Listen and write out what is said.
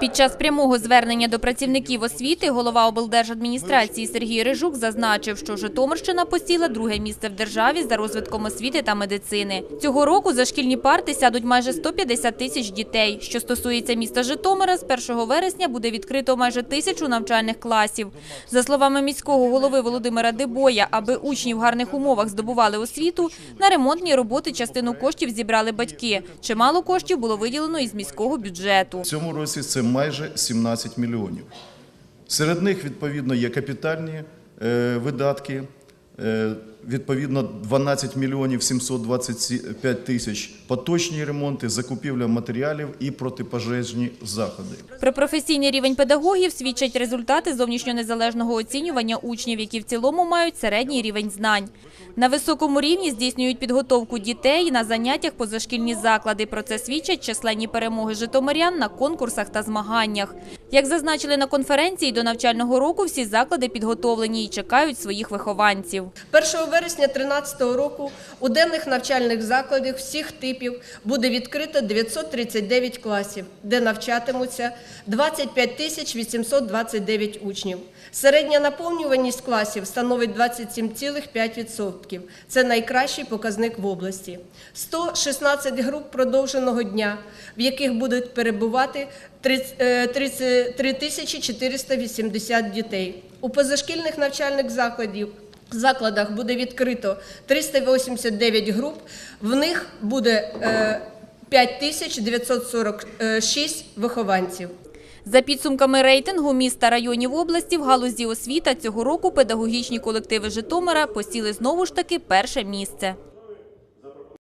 Під час прямого звернення до працівників освіти голова облдержадміністрації Сергій Рижук зазначив, що Житомирщина посіла друге місце в державі за розвитком освіти та медицини. Цього року за шкільні парти сядуть майже 150 тисяч дітей. Що стосується міста Житомира, з 1 вересня буде відкрито майже тисячу навчальних класів. За словами міського голови Володимира Дебоя, аби учні в гарних умовах здобували освіту, на ремонтні роботи частину коштів зібрали батьки. Чимало коштів було виділено із міського бюджету. Цьому році це майже 17 мільйонів. Серед них, відповідно, є капітальні е, видатки, е, відповідно, 12 мільйонів 725 тисяч, поточні ремонти, закупівля матеріалів і протипожежні заходи. Про професійний рівень педагогів свідчать результати зовнішньонезалежного оцінювання учнів, які в цілому мають середній рівень знань. На високому рівні здійснюють підготовку дітей на заняттях позашкільні заклади. Про це свідчать численні перемоги житомирян на конкурсах та змаганнях. Як зазначили на конференції, до навчального року всі заклади підготовлені і чекають своїх вихованців. 1 вересня 2013 року у денних навчальних закладах всіх типів буде відкрито 939 класів, де навчатимуться 25 тисяч 829 учнів. Середня наповнюваність класів становить 27,5%. Це найкращий показник в області. 116 груп продовженого дня, в яких будуть перебувати 30 е, 33 480 дітей. У позашкільних навчальних закладів закладах буде відкрито 389 груп, в них буде е, 5946 вихованців. За підсумками рейтингу міст та районів області в галузі освіта цього року педагогічні колективи Житомира посіли знову ж таки перше місце.